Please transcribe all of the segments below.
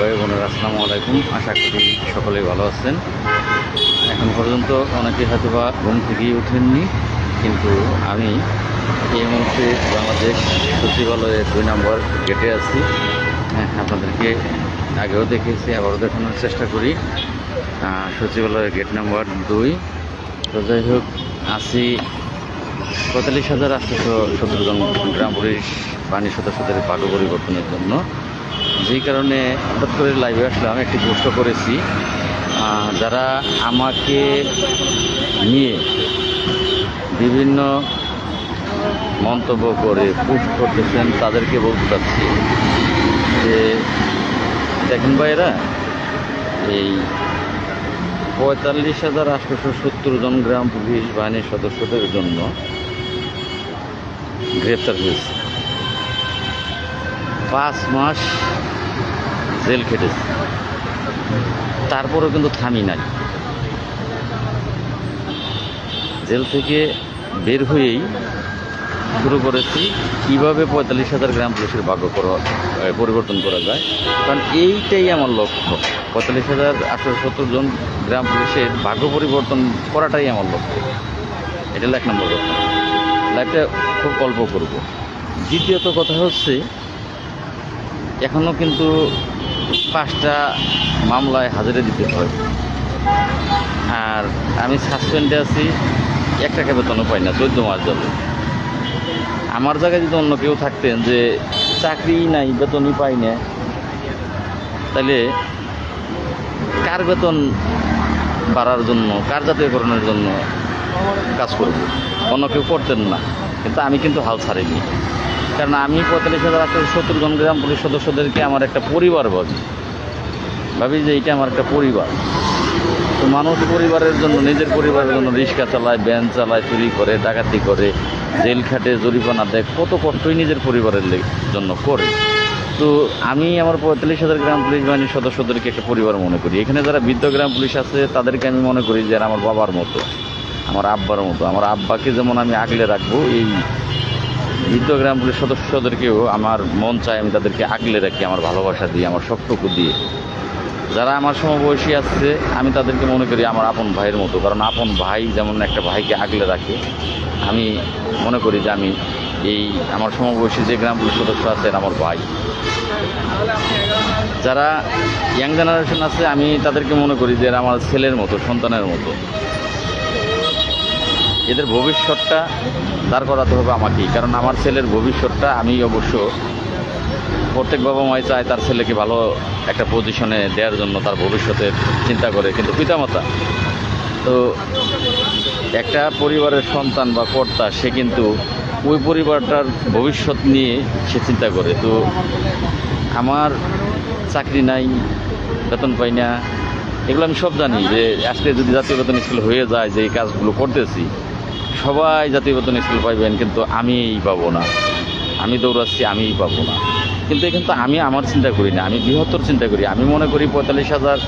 ভাই বোনেরা আসসালামু আলাইকুম। আশা করি সকলেই ভালো আছেন। এখন পর্যন্ত অনেকে হয়তো বা ঘুম থেকেই ওঠেননি কিন্তু আমি এই মুহূর্তে বাংলাদেশ সচিবালয়ের দুই নম্বর গেটে আছি। হ্যাঁ, আপনাদেরকে আগেও দেখেছি আবারও দেখানোর চেষ্টা করি। সচিবালয়ের গেট নাম্বার দুই। তো যাই হোক আছি পঁয়তাল্লিশ হাজার আটশোশো সতেরো জন গ্রাম পুলিশ বাহিনীর সদস্যদের ভাগ্য পরিবর্তনের জন্য। যেই কারণে হঠাৎ করে লাইভে আসলাম, একটি পোস্ট করেছি। যারা আমাকে নিয়ে বিভিন্ন মন্তব্য করে, পোস্ট করতেছেন, তাদেরকে বলতে চাচ্ছি যে, দেখেন ভাইরা এই পঁয়তাল্লিশ হাজার আটশোশো সত্তর জন গ্রাম পুলিশ বাহিনীর সদস্যদের জন্য গ্রেপ্তার হয়েছে। পাঁচ মাস জেল খেটেছে। তারপরেও কিন্তু থামি নাই। জেল থেকে বের হয়েই শুরু করেছি কীভাবে পঁয়তাল্লিশ হাজার গ্রাম পুলিশের ভাগ্য পরিবর্তন করা যায়। কারণ এইটাই আমার লক্ষ্য। পঁয়তাল্লিশ হাজার আঠারো সত্তর জন গ্রাম পুলিশের ভাগ্য পরিবর্তন করাটাই আমার লক্ষ্য। এটা হলো এক নম্বর কথা। লাইফটা খুব অল্প করব। দ্বিতীয়ত কথা হচ্ছে এখনও কিন্তু পাঁচটা মামলায় হাজিরা দিতে হয়। আর আমি সাসপেন্ডে আছি, এক টাকা বেতনও পাই না, চোদ্দ মাস যাবে আমার জায়গায় যদি অন্য কেউ থাকতেন যে চাকরি নাই, বেতনই পাই না, তাহলে কার বেতন বাড়ার জন্য, কার জাতীয়করণের জন্য কাজ করব? অন্য কেউ করতেন না, কিন্তু আমি কিন্তু হাল ছাড়িনি। কারণ আমি পঁয়তাল্লিশ হাজার আটশো সত্তর জন গ্রাম পুলিশ সদস্যদেরকে আমার একটা পরিবার ভাবি ভাবি যে এটা আমার একটা পরিবার। তো মানুষ পরিবারের জন্য, নিজের পরিবারের জন্য রিক্সা চালায়, ভ্যান চালায়, চুরি করে, ডাকাতি করে, জেল খাটে, জরিমানা দেয়, কত কষ্টই নিজের পরিবারের জন্য করে। তো আমি আমার পঁয়তাল্লিশ হাজার গ্রাম পুলিশ বাহিনীর সদস্যদেরকে একটা পরিবার মনে করি। এখানে যারা বৃদ্ধ গ্রাম পুলিশ আছে, তাদেরকে আমি মনে করি যে আমার বাবার মতো, আমার আব্বার মতো। আমার আব্বাকে যেমন আমি আগলে রাখব, এই বৃদ্ধ গ্রাম পুলিশ সদস্যদেরকেও আমার মন চায় আমি তাদেরকে আগলে রাখি, আমার ভালোবাসা দিয়ে আমার সবটুকু দিয়ে যারা আমার সমবয়সী আছে, আমি তাদেরকে মনে করি আমার আপন ভাইয়ের মতো, কারণ আপন ভাই যেমন একটা ভাইকে আগলে রাখে, আমি মনে করি যে আমি এই আমার সমবয়সী যে গ্রাম পুলিশ সদস্য আছেন, আমার ভাই। যারা ইয়াং জেনারেশন আছে, আমি তাদেরকে মনে করি যে আমার ছেলের মতো, সন্তানের মতো। এদের ভবিষ্যৎটা দাঁড় করাতে হবে আমাকেই। কারণ আমার ছেলের ভবিষ্যৎটা আমি অবশ্য প্রত্যেক বাবা মাই চায় তার ছেলেকে ভালো একটা পজিশনে দেওয়ার জন্য তার ভবিষ্যতের চিন্তা করে, কিন্তু পিতামাতা। তো একটা পরিবারের সন্তান বা কর্তা, সে কিন্তু ওই পরিবারটার ভবিষ্যৎ নিয়ে সে চিন্তা করে। তো আমার চাকরি নাই, বেতন পাই না, এগুলো আমি সব জানি যে আজকে যদি জাতীয় বেতন স্কুল হয়ে যায় যে এই কাজগুলো করতেছি সবাই জাতীয় বেতন স্কুল পাইবেন কিন্তু আমিই পাবো না। আমি দৌড়াচ্ছি আমিই পাবো না। কিন্তু এখানে তো আমি আমার চিন্তা করি না আমি বৃহত্তর চিন্তা করি। আমি মনে করি পঁয়তাল্লিশ হাজার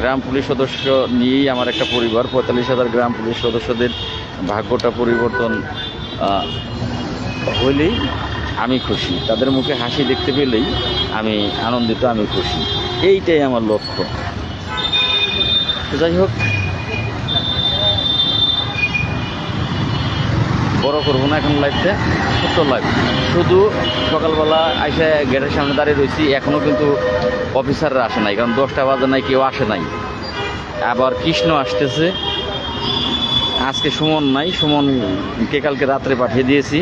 গ্রাম পুলিশ সদস্য নিয়েই আমার একটা পরিবার। পঁয়তাল্লিশ হাজার গ্রাম পুলিশ সদস্যদের ভাগ্যটা পরিবর্তন আহ, হলেই আমি খুশি। তাদের মুখে হাসি দেখতে পেলেই আমি আনন্দিত আমি খুশি। এইটাই আমার লক্ষ্য। যাই হোক বড় করব না এখন লাইফটা ছোট্ট লাইফ শুধু সকালবেলা আইসে গেটের সামনে দাঁড়িয়ে রয়েছি এখনও কিন্তু অফিসাররা আসে নাই, কারণ দশটা বাজে নাই, কেউ আসে নাই। আবার কৃষ্ণ আসতেছে। আজকে সুমন নাই, সুমনকে কালকে রাত্রে পাঠিয়ে দিয়েছি।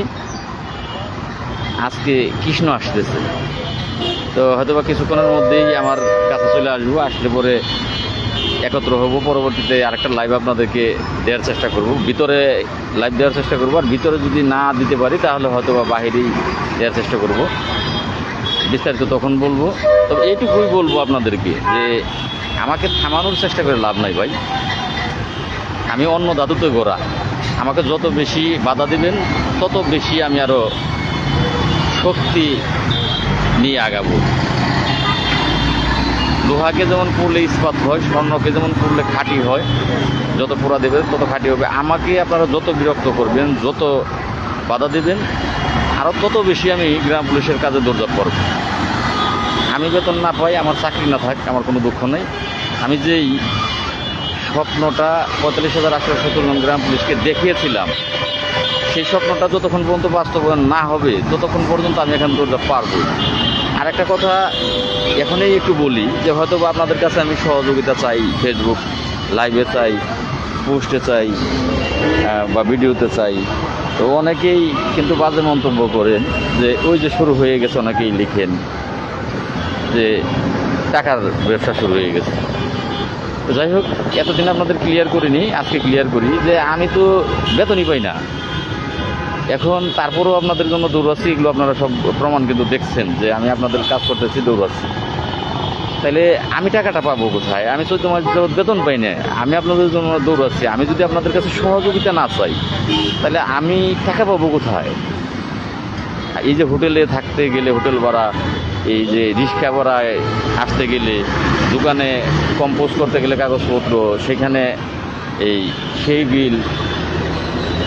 আজকে কৃষ্ণ আসতেছে। তো হয়তো বা কিছুক্ষণের মধ্যেই আমার কাছে চলে আসব, আসলে পরে একত্র হব, পরবর্তীতে আরেকটা লাইভ আপনাদেরকে দেওয়ার চেষ্টা করব। ভিতরে লাইভ দেওয়ার চেষ্টা করব, আর ভিতরে যদি না দিতে পারি, তাহলে হয়তো বা বাহিরেই দেওয়ার চেষ্টা করব। বিস্তারিত তখন বলব। তবে এইটুকুই বলব আপনাদেরকে, যে আমাকে থামানোর চেষ্টা করে লাভ নাই ভাই। আমি অন্য ধাতুতে গোড়া। আমাকে যত বেশি বাধা দিবেন, তত বেশি আমি আরও শক্তি নিয়ে আগাবো। লোহাকে যেমন পড়লে ইস্পাত হয়, স্বর্ণকে যেমন পড়লে খাঁটি হয়, যত পোড়া দেবে তত খাঁটি হবে। আমাকে আপনারা যত বিরক্ত করবেন, যত বাধা দেবেন আরও তত বেশি আমি গ্রাম পুলিশের কাজে দৌড়ঝাপ করব। আমি বেতন না পাই, আমার চাকরি না থাক, আমার কোনো দুঃখ নেই। আমি যেই স্বপ্নটা পঁয়তাল্লিশ হাজার আটশো সত্তর জন গ্রাম পুলিশকে দেখিয়েছিলাম, সেই স্বপ্নটা যতক্ষণ পর্যন্ত বাস্তবায়ন না হবে, ততক্ষণ পর্যন্ত আমি এখান করতে পারব আর একটা কথা এখনই একটু বলি যে হয়তো বা আপনাদের কাছে আমি সহযোগিতা চাই ফেসবুক লাইভে চাই পোস্টে চাই বা ভিডিওতে চাই। তো অনেকেই কিন্তু বাজে মন্তব্য করেন যে ওই যে শুরু হয়ে গেছে, অনেকেই লিখেন যে টাকার ব্যবসা শুরু হয়ে গেছে। যাই হোক, এতদিন আপনাদের ক্লিয়ার করিনি, আজকে ক্লিয়ার করি যে আমি তো বেতনই পাই না। এখন তারপরেও আপনাদের জন্য দৌড়াচ্ছি এগুলো আপনারা সব প্রমাণ কিন্তু দেখছেন যে আমি আপনাদের কাজ করতেছি দৌড়াচ্ছি তাহলে আমি টাকাটা পাবো কোথায়? আমি তো তোমার যাবৎ বেতন পাই না আমি আপনাদের জন্য দৌড়াচ্ছি আমি যদি আপনাদের কাছে সহযোগিতা না চাই তাহলে আমি টাকা পাবো কোথায়? এই যে হোটেলে থাকতে গেলে হোটেল ভাড়া, এই যে রিক্সা ভাড়ায় আসতে গেলে, দোকানে কম্পোজ করতে গেলে কাগজপত্র, সেখানে এই সেই বিল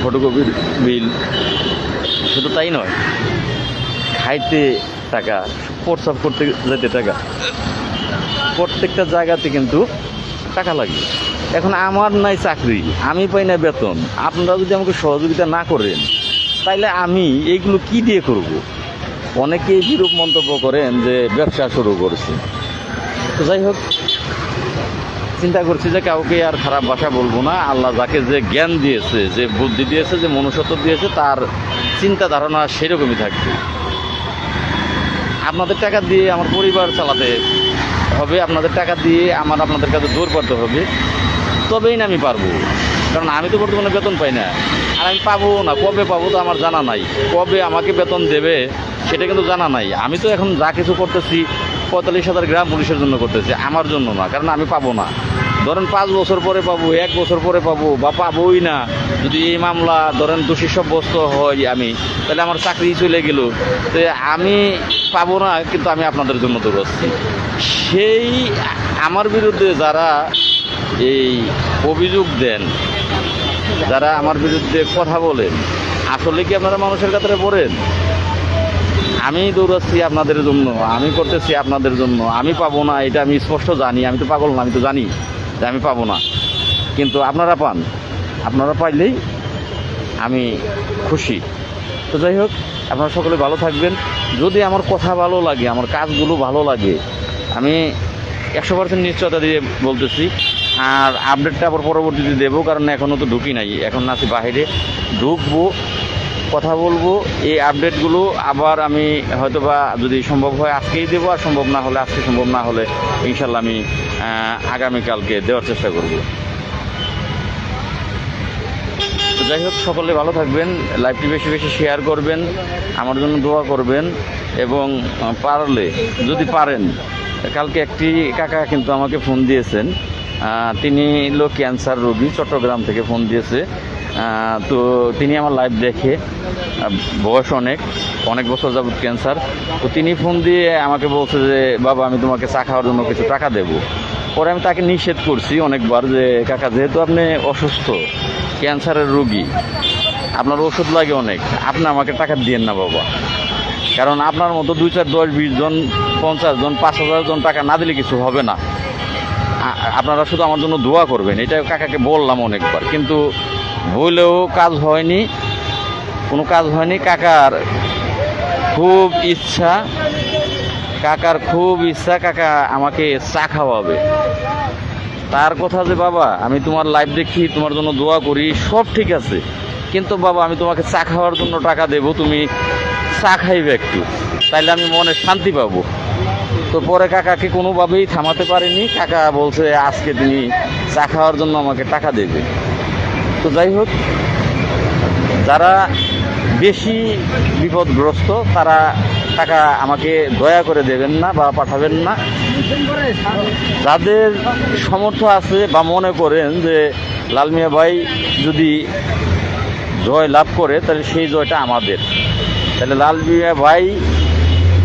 ফটোকপির বিল। শুধু তাই নয়, খাইতে টাকা প্রস্রাব করতে যেতে টাকা। প্রত্যেকটা জায়গাতে কিন্তু টাকা লাগে। এখন আমার নাই চাকরি, আমি পাই না বেতন। আপনারা যদি আমাকে সহযোগিতা না করেন, তাইলে আমি এইগুলো কি দিয়ে করব? অনেকেই বিরূপ মন্তব্য করেন যে ব্যবসা শুরু করছে। তো যাই হোক চিন্তা করছি যে কাউকে আর খারাপ ভাষা বলব না। আল্লাহ যাকে যে জ্ঞান দিয়েছে, যে বুদ্ধি দিয়েছে, যে মনুষ্যত্ব দিয়েছে, তার চিন্তা ধারণা সেরকমই থাকবে। আপনাদের টাকা দিয়ে আমার পরিবার চালাতে হবে, আপনাদের টাকা দিয়ে আমার আপনাদের কাছে দৌড় করতে হবে, তবেই না আমি পারব। কারণ আমি তো বর্তমানে বেতন পাই না। আর আমি পাবো না, কবে পাবো তো আমার জানা নাই। কবে আমাকে বেতন দেবে, সেটা কিন্তু জানা নাই। আমি তো এখন যা কিছু করতেছি পঁয়তাল্লিশ হাজার গ্রাম পুলিশের জন্য করতেছে, আমার জন্য না, কারণ আমি পাবো না। ধরেন পাঁচ বছর পরে পাবো, এক বছর পরে পাবো, বা পাবোই না। যদি এই মামলা ধরেন দোষী সাব্যস্ত হয় আমি, তাহলে আমার চাকরি চলে গেল। তো আমি পাবো না, কিন্তু আমি আপনাদের জন্য দৌড়াচ্ছি সেই আমার বিরুদ্ধে যারা এই অভিযোগ দেন, যারা আমার বিরুদ্ধে কথা বলেন, আসলে কি আপনারা মানুষের কাতারে পড়েন? আমি দৌড়াচ্ছি আপনাদের জন্য, আমি করতেছি আপনাদের জন্য। আমি পাবো না, এটা আমি স্পষ্ট জানি, আমি তো পাগল না, আমি তো জানি যে আমি পাবো না। কিন্তু আপনারা পান, আপনারা পাইলেই আমি খুশি। তো যাই হোক, আপনারা সকলে ভালো থাকবেন। যদি আমার কথা ভালো লাগে, আমার কাজগুলো ভালো লাগে, আমি একশো পার্সেন্ট নিশ্চয়তা দিয়ে বলতেছি। আর আপডেটটা আবার পরবর্তীতে দেবো, কারণ এখনও তো ঢুকি নাই, এখন আছি বাইরে। ঢুকবো কথা বলব, এই আপডেটগুলো আবার আমি হয়তোবা যদি সম্ভব হয় আজকেই দেবো, আর সম্ভব না হলে, আজকে সম্ভব না হলে ইনশাল্লাহ আমি আগামীকালকে দেওয়ার চেষ্টা করব। যাই হোক, সকলে ভালো থাকবেন লাইভটি বেশি বেশি শেয়ার করবেন, আমার জন্য দোয়া করবেন, এবং পারলে, যদি পারেন, কালকে একটি কাকা কিন্তু আমাকে ফোন দিয়েছেন তিনি হলো ক্যান্সার রোগী, চট্টগ্রাম থেকে ফোন দিয়েছে। তো তিনি আমার লাইভ দেখে বয়স অনেক অনেক বছর যাবত ক্যান্সার তো তিনি ফোন দিয়ে আমাকে বলছে যে, বাবা, আমি তোমাকে চা খাওয়ার জন্য কিছু টাকা দেবো। পরে আমি তাকে নিষেধ করছি অনেকবার যে, কাকা, যেহেতু আপনি অসুস্থ, ক্যান্সারের রোগী, আপনার ওষুধ লাগে অনেক, আপনি আমাকে টাকা দিয়েন না বাবা। কারণ আপনার মতো দুই চার দশ বিশ জন, পঞ্চাশ জন, পাঁচ হাজার জন টাকা না দিলে কিছু হবে না। আপনারা শুধু আমার জন্য দোয়া করবেন এটা কাকাকে বললাম অনেকবার। কিন্তু বলেও কাজ হয়নি, কোনো কাজ হয়নি। কাকার খুব ইচ্ছা, কাকার খুব ইচ্ছা, কাকা আমাকে চা খাওয়াবে। তার কথা যে, বাবা, আমি তোমার লাইভ দেখি, তোমার জন্য দোয়া করি, সব ঠিক আছে। কিন্তু বাবা, আমি তোমাকে চা খাওয়ার জন্য টাকা দেবো, তুমি চা খাইবে একটু। তাইলে আমি মনে শান্তি পাবো। তো পরে কাকাকে কোনোভাবেই থামাতে পারিনি। কাকা বলছে, আজকে তিনি চা খাওয়ার জন্য আমাকে টাকা দেবে। তো যাই হোক, যারা বেশি বিপদগ্রস্ত, তারা টাকা আমাকে দয়া করে দেবেন না বা পাঠাবেন না। যাদের সমর্থ আছে বা মনে করেন যে লালমিয়া ভাই যদি জয় লাভ করে, তাহলে সেই জয়টা আমাদের। তাহলে লালমিয়া ভাই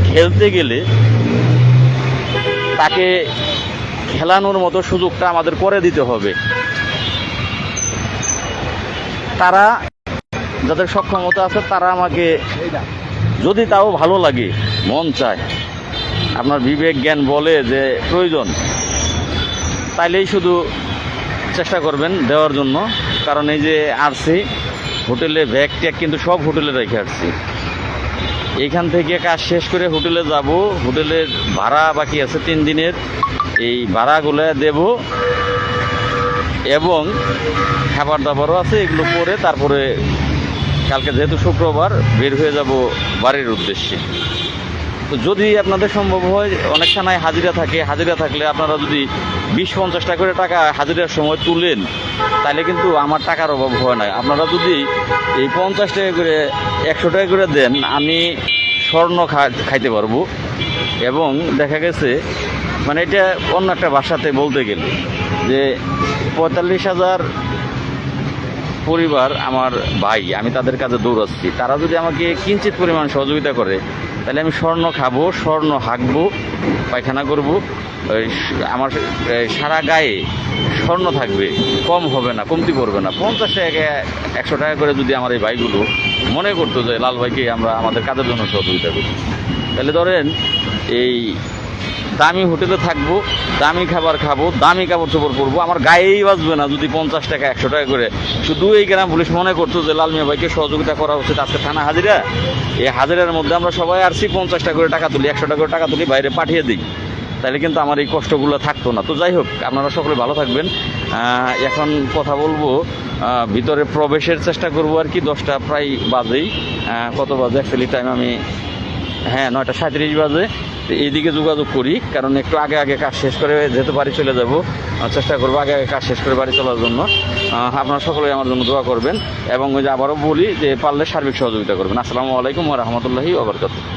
খেলতে গেলে তাকে খেলানোর মতো সুযোগটা আমাদের করে দিতে হবে। তারা যাদের সক্ষমতা আছে, তারা আমাকে যদি তাও ভালো লাগে, মন চায়, আপনার বিবেক, জ্ঞান বলে যে প্রয়োজন, তাইলেই শুধু চেষ্টা করবেন দেওয়ার জন্য। কারণ এই যে আসছি হোটেলে ব্যাগ ট্যাগ কিন্তু সব হোটেলে রেখে আসছি। এইখান থেকে কাজ শেষ করে হোটেলে যাব। হোটেলের ভাড়া বাকি আছে তিন দিনের। এই ভাড়াগুলো দেব। এবং খাবার দাবারও আছে, এগুলো করে তারপরে কালকে যেহেতু শুক্রবার, বের হয়ে যাব বাড়ির উদ্দেশ্যে। তো যদি আপনাদের সম্ভব হয়, অনেক থানায় হাজিরা থাকে, হাজিরা থাকলে আপনারা যদি বিশ পঞ্চাশ টাকা করে টাকা হাজিরার সময় তুলেন, তাহলে কিন্তু আমার টাকার অভাব হয় না। আপনারা যদি এই পঞ্চাশ টাকা করে, একশো টাকা করে দেন, আমি স্বর্ণ খাইতে পারব। এবং দেখা গেছে মানে এটা অন্য একটা ভাষাতে বলতে গেলে। যে পঁয়তাল্লিশ হাজার পরিবার আমার ভাই, আমি তাদের কাছে দৌড়াচ্ছি। তারা যদি আমাকে কিঞ্চিত পরিমাণ সহযোগিতা করে, তাহলে আমি স্বর্ণ খাব, স্বর্ণ হাঁকবো, পায়খানা করব। আমার সারা গায়ে স্বর্ণ থাকবে, কম হবে না, কমতি পড়বে না। পঞ্চাশ টাকা একশো টাকা করে যদি আমার এই ভাইগুলো মনে করতো যে, লাল ভাইকে আমরা আমাদের কাজের জন্য সহযোগিতা করি তাহলে ধরেন এই দামি হোটেলে থাকব, দামি খাবার খাব, দামি কাপড় চোপড় পরবো, আমার গায়েই বাঁচবে না যদি পঞ্চাশ টাকা, একশো টাকা করে। শুধু এই গ্রাম পুলিশ মনে করতো যে লাল ভাইকে সহযোগিতা করা উচিত আজকে থানা হাজিরা। এই হাজিরার মধ্যে আমরা সবাই আসছি পঞ্চাশ টাকা করে টাকা তুলি, একশো টাকা করে টাকা তুলি, বাইরে পাঠিয়ে দিই। তাহলে কিন্তু আমার এই কষ্টগুলো থাকতো না। তো যাই হোক, আপনারা সকলে ভালো থাকবেন। এখন কথা বলব ভিতরে প্রবেশের চেষ্টা করব আর কি, দশটা প্রায় বাজেই। কত বাজে? অ্যাকচুয়ালি টাইম আমি হ্যাঁ নয়টা সাঁত্রিশ বাজে। এইদিকে যোগাযোগ করি, কারণ একটু আগে আগে কাজ শেষ করে যেহেতু বাড়ি চলে যাব চেষ্টা করব আগে আগে কাজ শেষ করে বাড়ি চলার জন্য। আপনারা সকলেই আমার জন্য দোয়া করবেন এবং ওই যে আবারও বলি যে পারলে সার্বিক সহযোগিতা করবেন। আসসালামু আলাইকুম রহমতুল্লাহি ওবরকাত